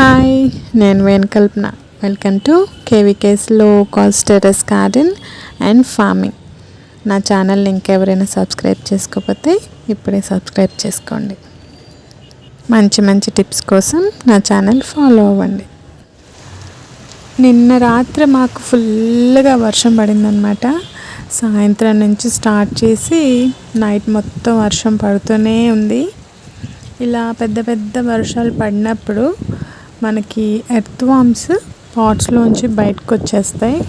Hi నేను Venu Kalpana welcome to కేవీకేస్లో cost terrace garden and farming నా ఛానల్ని ఇంకెవరైనా సబ్స్క్రైబ్ చేసుకోకపోతే ఇప్పుడే సబ్స్క్రైబ్ చేసుకోండి. మంచి మంచి టిప్స్ కోసం నా ఛానల్ ఫాలో అవ్వండి. నిన్న రాత్రి మాకు ఫుల్గా వర్షం పడిందనమాట సాయంత్రం నుంచి స్టార్ట్ చేసి నైట్ మొత్తం వర్షం పడుతూనే ఉంది. ఇలా పెద్ద పెద్ద వర్షాలు పడినప్పుడు మనకి ఎర్త్ వామ్స్ పాట్స్లోంచి బయటకు వచ్చేస్తాయి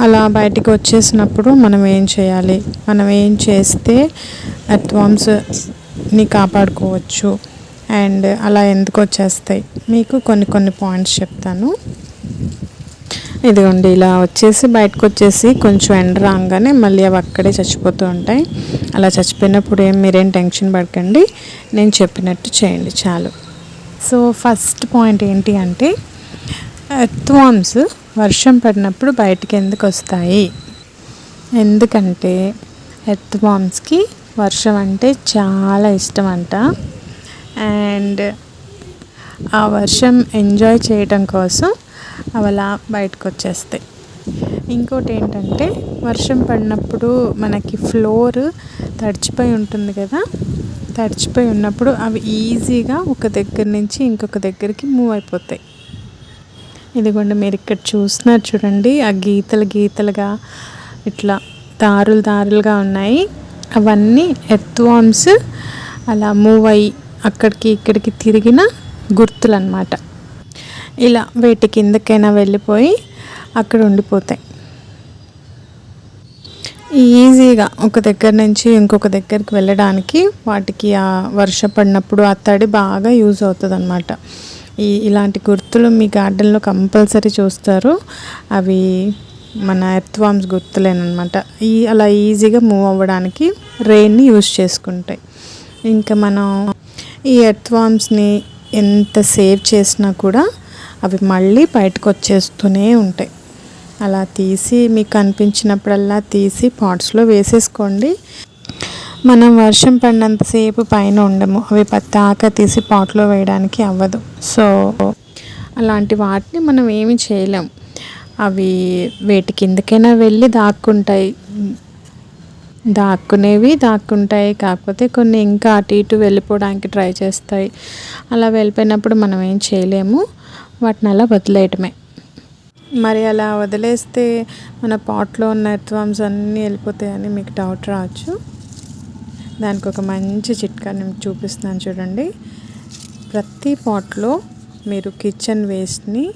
అలా బయటకు వచ్చేసినప్పుడు మనం ఏం చేయాలి? మనం ఏం చేస్తే ఎర్త్ వామ్స్ని కాపాడుకోవచ్చు? అండ్ అలా ఎందుకు వచ్చేస్తాయి మీకు కొన్ని కొన్ని పాయింట్స్ చెప్తాను. ఇదిగోండి ఇలా వచ్చేసి బయటకు వచ్చేసి కొంచెం ఎండ రాగానే మళ్ళీ అవి అక్కడే చచ్చిపోతూ ఉంటాయి. అలా చచ్చిపోయినప్పుడు ఏం మీరేం టెన్షన్ పడకండి. నేను చెప్పినట్టు చేయండి చాలు. సో ఫస్ట్ పాయింట్ ఏంటి అంటే ఎర్త్వామ్స్ వర్షం పడినప్పుడు బయటికి ఎందుకు వస్తాయి? ఎందుకంటే ఎర్త్వామ్స్కి వర్షం అంటే చాలా ఇష్టం అంట అండ్ ఆ వర్షం ఎంజాయ్ చేయడం కోసం అలా బయటకు వచ్చేస్తాయి ఇంకోటి ఏంటంటే వర్షం పడినప్పుడు మనకి ఫ్లోర్ తడిచిపోయి ఉంటుంది కదా? తడిచిపోయి ఉన్నప్పుడు అవి ఈజీగా ఒక దగ్గర నుంచి ఇంకొక దగ్గరికి మూవ్ అయిపోతాయి. ఇదిగోండి మీరు ఇక్కడ చూస్తున్నారు చూడండి ఆ గీతలు గీతలుగా ఇట్లా దారులు దారులుగా ఉన్నాయి. అవన్నీ ఎర్త్వామ్స్ అలా మూవ్ అయ్యి అక్కడికి ఇక్కడికి తిరిగిన గుర్తులు అనమాట ఇలా వేటి కిందకైనా వెళ్ళిపోయి అక్కడ ఉండిపోతాయి. ఈజీగా ఒక దగ్గర నుంచి ఇంకొక దగ్గరికి వెళ్ళడానికి వాటికి ఆ వర్ష పడినప్పుడు ఆ తడి బాగా యూజ్ అవుతుంది అనమాట ఈ ఇలాంటి గుర్తులు మీ గార్డెన్లో కంపల్సరీ చూస్తారు. అవి మన ఎర్త్వామ్స్ గుర్తులేనమాట ఈ అలా ఈజీగా మూవ్ అవ్వడానికి రెయిన్ని యూజ్ చేసుకుంటాయి. ఇంకా మనం ఈ ఎర్త్వామ్స్ని ఎంత సేవ్ చేసినా కూడా అవి మళ్ళీ బయటకు వచ్చేస్తూనే ఉంటాయి. అలా తీసి మీకు కనిపించినప్పుడల్లా తీసి పాట్స్లో వేసేసుకోండి. మనం వర్షం పడినంతసేపు పైన ఉండము. అవి పత్తాక తీసి పాట్లో వేయడానికి అవ్వదు. సో అలాంటి వాటిని మనం ఏమి చేయలేం. అవి వేటి కిందకైనా వెళ్ళి దాక్కుంటాయి. దాక్కునేవి దాక్కుంటాయి. కాకపోతే కొన్ని ఇంకా అటు ఇటు వెళ్ళిపోవడానికి ట్రై చేస్తాయి. అలా వెళ్ళిపోయినప్పుడు మనం ఏం చేయలేము. వాటిని అలా వదిలేయటమే. మరి అలా వదిలేస్తే మన పాట్లో ఉన్న ఎర్త్వామ్స్ అన్నీ వెళ్ళిపోతాయని మీకు డౌట్ రావచ్చు. దానికి ఒక మంచి చిట్కా నేను చూపిస్తున్నాను చూడండి. ప్రతి పాట్లో మీరు కిచెన్ వేస్ట్ని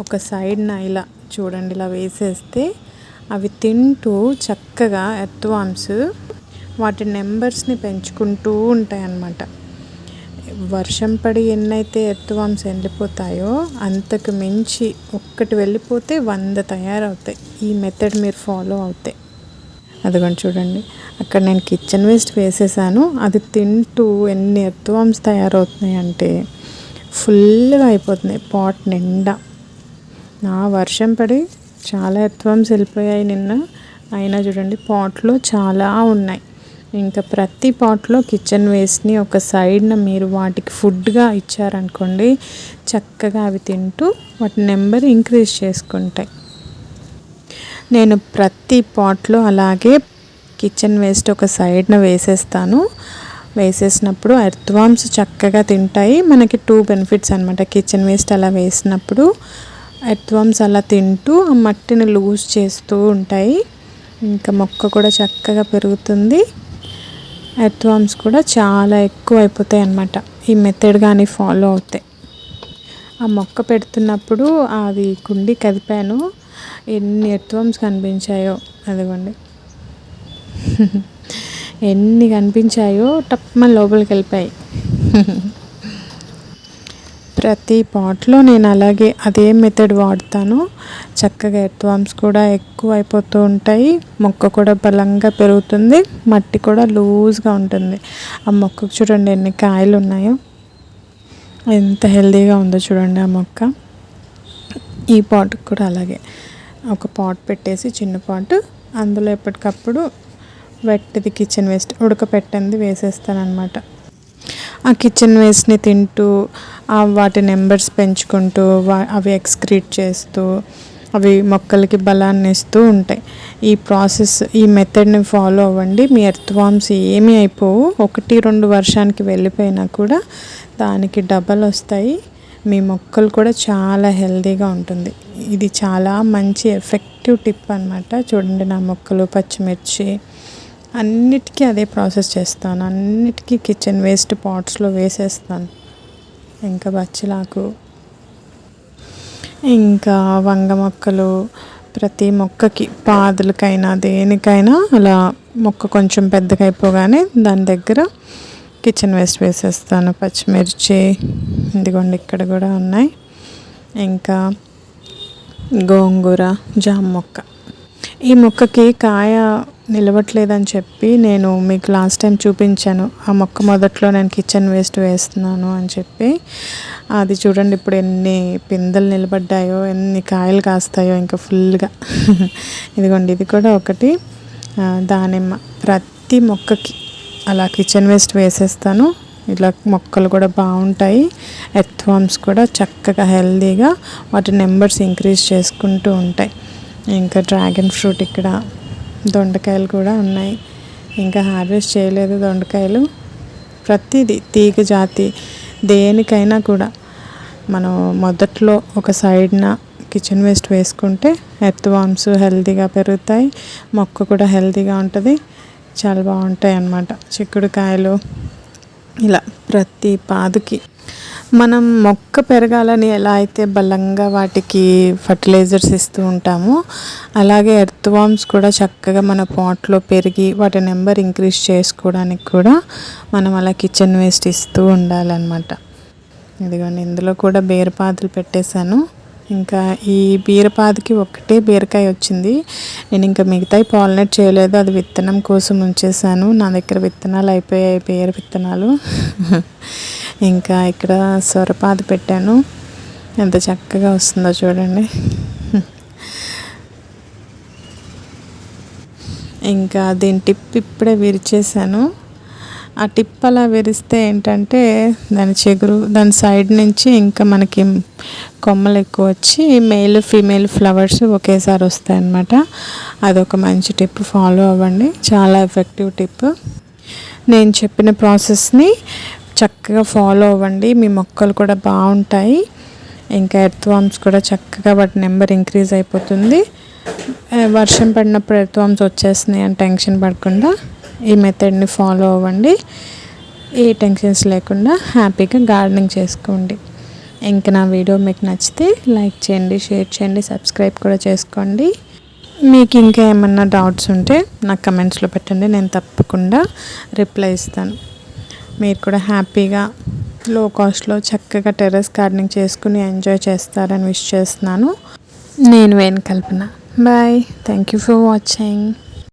ఒక సైడ్న ఇలా చూడండి ఇలా వేసేస్తే అవి తింటూ చక్కగా ఎర్త్వామ్స్ వాటి నెంబర్స్ని పెంచుకుంటూ ఉంటాయి అన్నమాట వర్షం పడి ఎన్నైతే ఎర్త్వామ్స్ వెళ్ళిపోతాయో అంతకు మించి ఒక్కటి వెళ్ళిపోతే వంద తయారవుతాయి. ఈ మెథడ్ మీరు ఫాలో అవుతాయి అదిగోండి చూడండి. అక్కడ నేను కిచెన్ వేస్ట్ వేసేసాను. అది తింటూ ఎన్ని ఎర్త్వామ్స్ తయారవుతున్నాయి అంటే ఫుల్గా అయిపోతున్నాయి. పాట్ నిండా. నా వర్షం పడి చాలా ఎర్త్వామ్స్ వెళ్ళిపోయాయి నిన్న. అయినా చూడండి పాట్లో చాలా ఉన్నాయి. ఇంకా ప్రతి పాట్లో కిచెన్ వేస్ట్ని ఒక సైడ్న మీరు వాటికి ఫుడ్గా ఇచ్చారనుకోండి చక్కగా అవి తింటూ వాటి నెంబర్ ఇంక్రీజ్ చేసుకుంటాయి. నేను ప్రతి పాట్లో అలాగే కిచెన్ వేస్ట్ ఒక సైడ్న వేసేస్తాను. వేసేసినప్పుడు ఎర్త్వామ్స్ చక్కగా తింటాయి. మనకి టూ బెనిఫిట్స్ అనమాట కిచెన్ వేస్ట్ అలా వేసినప్పుడు ఎర్త్వామ్స్ అలా తింటూ ఆ మట్టిని లూజ్ చేస్తూ ఉంటాయి. ఇంకా మొక్క కూడా చక్కగా పెరుగుతుంది. ఎర్త్వామ్స్ కూడా చాలా ఎక్కువ అయిపోతాయి అన్నమాట. ఈ మెథడ్ కానీ ఫాలో అవుతాయి ఆ మొక్క పెడుతున్నప్పుడు అది కుండి కదిపాను. ఎన్ని ఎర్త్వామ్స్ కనిపించాయో అదిగోండి. ఎన్ని కనిపించాయో టప్మని లోపలికి వెళ్ళిపోయాయి. ప్రతి పాట్లో నేను అలాగే అదే మెథడ్ వాడతాను. చక్కగా ఎర్త్వామ్స్ కూడా ఎక్కువ అయిపోతూ ఉంటాయి. మొక్క కూడా బలంగా పెరుగుతుంది. మట్టి కూడా లూజ్గా ఉంటుంది. ఆ మొక్కకు చూడండి ఎన్ని కాయలు ఉన్నాయో ఎంత హెల్దీగా ఉందో చూడండి ఆ మొక్క. ఈ పాట్కి కూడా అలాగే. ఒక పాట్ పెట్టేసి చిన్న పాట్. అందులో ఎప్పటికప్పుడు వెట్టిది కిచెన్ వేస్ట్ ఉడకపెట్టింది వేసేస్తాను అనమాట ఆ కిచెన్ వేస్ట్ని తింటూ వాటి నెంబర్స్ పెంచుకుంటూ అవి ఎక్స్క్రీట్ చేస్తూ అవి మొక్కలకి బలాన్ని ఇస్తూ ఉంటాయి. ఈ ప్రాసెస్ ఈ మెథడ్ని ఫాలో అవ్వండి. మీ ఎర్త్ వామ్స్ ఏమీ అయిపోవు. ఒకటి రెండు వర్షానికి వెళ్ళిపోయినా కూడా దానికి డబల్ వస్తాయి. మీ మొక్కలు కూడా చాలా హెల్తీగా ఉంటుంది. ఇది చాలా మంచి ఎఫెక్టివ్ టిప్ అనమాట చూడండి నా మొక్కలు పచ్చిమిర్చి. అన్నిటికీ అదే ప్రాసెస్ చేస్తాను. అన్నిటికీ కిచెన్ వేస్ట్ పాట్స్లో వేసేస్తాను. ఇంకా బచ్చిలాకు ఇంకా వంగ మొక్కలు ప్రతి మొక్కకి పాదులకైనా దేనికైనా అలా మొక్క కొంచెం పెద్దగా అయిపోగానే దాని దగ్గర కిచెన్ వేస్ట్ వేసేస్తాను. పచ్చిమిర్చి ఇదిగోండి ఇక్కడ కూడా ఉన్నాయి. ఇంకా గోంగూర జామ మొక్క. ఈ మొక్కకి కాయ నిలవట్లేదని చెప్పి నేను మీకు లాస్ట్ టైం చూపించాను. ఆ మొక్క మొదట్లో నేను కిచెన్ వేస్ట్ వేస్తున్నాను అని చెప్పి. అది చూడండి ఇప్పుడు ఎన్ని పిందెలు నిలబడ్డాయో ఎన్ని కాయలు కాస్తాయో ఇంకా ఫుల్గా ఇదిగోండి ఇది కూడా ఒకటి. దానిమ్మ. ప్రతి మొక్కకి అలా కిచెన్ వేస్ట్ వేసేస్తాను. ఇలా మొక్కలు కూడా బాగుంటాయి. ఎర్త్వామ్స్ కూడా చక్కగా హెల్దీగా వాటి నెంబర్స్ ఇంక్రీజ్ చేసుకుంటూ ఉంటాయి. ఇంకా డ్రాగన్ ఫ్రూట్ ఇక్కడ దొండకాయలు కూడా ఉన్నాయి. ఇంకా హార్వెస్ట్ చేయలేదు దొండకాయలు. ప్రతిదీ తీగ జాతి దేనికైనా కూడా. మనం మొదట్లో ఒక సైడ్న కిచెన్ వేస్ట్ వేసుకుంటే ఎర్త్ వామ్స్ హెల్తీగా పెరుగుతాయి. మొక్క కూడా హెల్తీగా ఉంటుంది. చాలా బాగుంటాయి అన్నమాట చిక్కుడుకాయలు ఇలా ప్రతి పాదుకి మనం మొక్క పెరగాలని ఎలా అయితే బలంగా వాటికి ఫర్టిలైజర్స్ ఇస్తూ ఉంటామో అలాగే ఎర్త్ వామ్స్ కూడా చక్కగా మన పాట్లో పెరిగి వాటి నెంబర్ ఇంక్రీజ్ చేసుకోవడానికి కూడా మనం అలా కిచెన్ వేస్ట్ ఇస్తూ ఉండాలన్నమాట. ఇదిగోండి ఇందులో కూడా బేరపాతులు పెట్టేశాను. ఇంకా ఈ బీరపాదికి ఒక్కటే బీరకాయ వచ్చింది. నేను ఇంకా మిగతాయి పాలినేట్ చేయలేదు. అది విత్తనం కోసం ఉంచేసాను నా దగ్గర విత్తనాలు అయిపోయాయి బీర విత్తనాలు. ఇంకా ఇక్కడ సొరపాది పెట్టాను. ఎంత చక్కగా వస్తుందో చూడండి. ఇంకా దీని టిప్ ఇప్పుడే విరిచేసాను ఆ టిప్ అలా విరిస్తే ఏంటంటే దాని చెగురు దాని సైడ్ నుంచి ఇంకా మనకి కొమ్మలు ఎక్కువ వచ్చి మేల్ ఫీమేల్ ఫ్లవర్స్ ఒకేసారి వస్తాయి అన్నమాట అదొక మంచి టిప్ ఫాలో అవ్వండి. చాలా ఎఫెక్టివ్ టిప్. నేను చెప్పిన ప్రాసెస్ని చక్కగా ఫాలో అవ్వండి. మీ మొక్కలు కూడా బాగుంటాయి. ఇంకా ఎర్త్ వామ్స్ కూడా చక్కగా వాటి నెంబర్ ఇంక్రీజ్ అయిపోతుంది. వర్షం పడినప్పుడు ఎర్త్ వామ్స్ వచ్చేస్తున్నాయి అని టెన్షన్ పడకుండా. ఈ మెథడ్ని ఫాలో అవ్వండి. ఏ టెన్షన్స్ లేకుండా హ్యాపీగా గార్డెనింగ్ చేసుకోండి. ఇంకా నా వీడియో మీకు నచ్చితే లైక్ చేయండి షేర్ చేయండి సబ్స్క్రైబ్ కూడా చేసుకోండి. మీకు ఇంకా ఏమన్నా డౌట్స్ ఉంటే నాకు కమెంట్స్లో పెట్టండి. నేను తప్పకుండా రిప్లై ఇస్తాను. మీరు కూడా హ్యాపీగా లో కాస్ట్లో చక్కగా టెర్రస్ గార్డెనింగ్ చేసుకుని ఎంజాయ్ చేస్తారని విష్ చేస్తున్నాను. నేను Venu Kalpana. Bye. Thank you for watching.